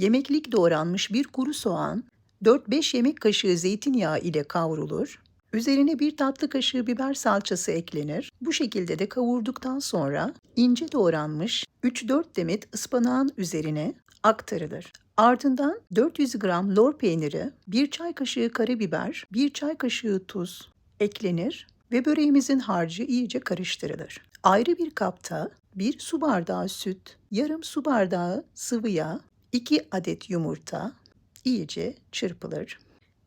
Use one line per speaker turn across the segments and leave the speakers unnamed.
Yemeklik doğranmış bir kuru soğan 4-5 yemek kaşığı zeytinyağı ile kavrulur. Üzerine bir tatlı kaşığı biber salçası eklenir. Bu şekilde de kavurduktan sonra ince doğranmış 3-4 demet ıspanağın üzerine aktarılır. Ardından 400 gram lor peyniri, 1 çay kaşığı karabiber, 1 çay kaşığı tuz eklenir ve böreğimizin harcı iyice karıştırılır. Ayrı bir kapta 1 su bardağı süt, yarım su bardağı sıvı yağ, 2 adet yumurta iyice çırpılır.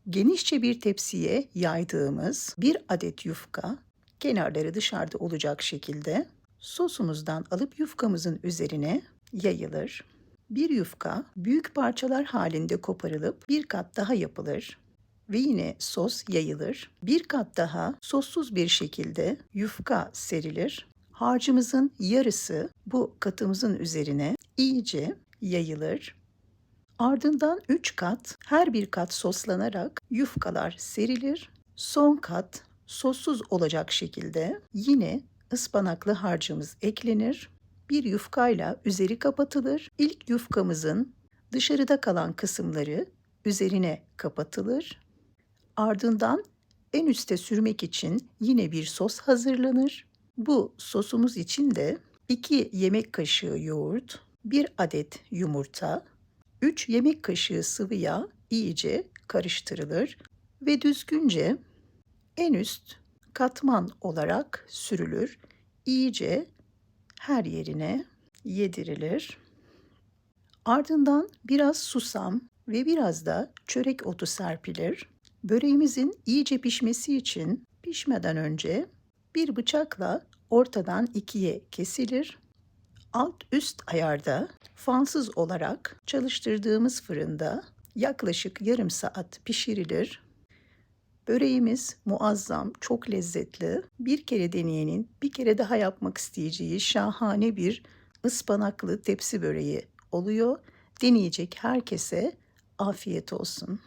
Genişçe bir tepsiye yaydığımız bir adet yufka, kenarları dışarıda olacak şekilde sosumuzdan alıp yufkamızın üzerine yayılır. Bir yufka büyük parçalar halinde koparılıp bir kat daha yapılır ve yine sos yayılır. Bir kat daha sossuz bir şekilde yufka serilir. Harcımızın yarısı bu katımızın üzerine iyice yayılır. Ardından 3 kat her bir kat soslanarak yufkalar serilir. Son kat sossuz olacak şekilde yine ıspanaklı harcımız eklenir. Bir yufkayla üzeri kapatılır. İlk yufkamızın dışarıda kalan kısımları üzerine kapatılır. Ardından en üste sürmek için yine bir sos hazırlanır. Bu sosumuz için de 2 yemek kaşığı yoğurt, 1 adet yumurta, 3 yemek kaşığı sıvı yağ iyice karıştırılır ve düzgünce en üst katman olarak sürülür. İyice her yerine yedirilir. Ardından biraz susam ve biraz da çörek otu serpilir. Böreğimizin iyice pişmesi için pişmeden önce bir bıçakla ortadan ikiye kesilir. Alt üst ayarda fansız olarak çalıştırdığımız fırında yaklaşık yarım saat pişirilir. Böreğimiz muazzam, çok lezzetli. Bir kere deneyenin bir kere daha yapmak isteyeceği şahane bir ıspanaklı tepsi böreği oluyor. Deneyecek herkese afiyet olsun.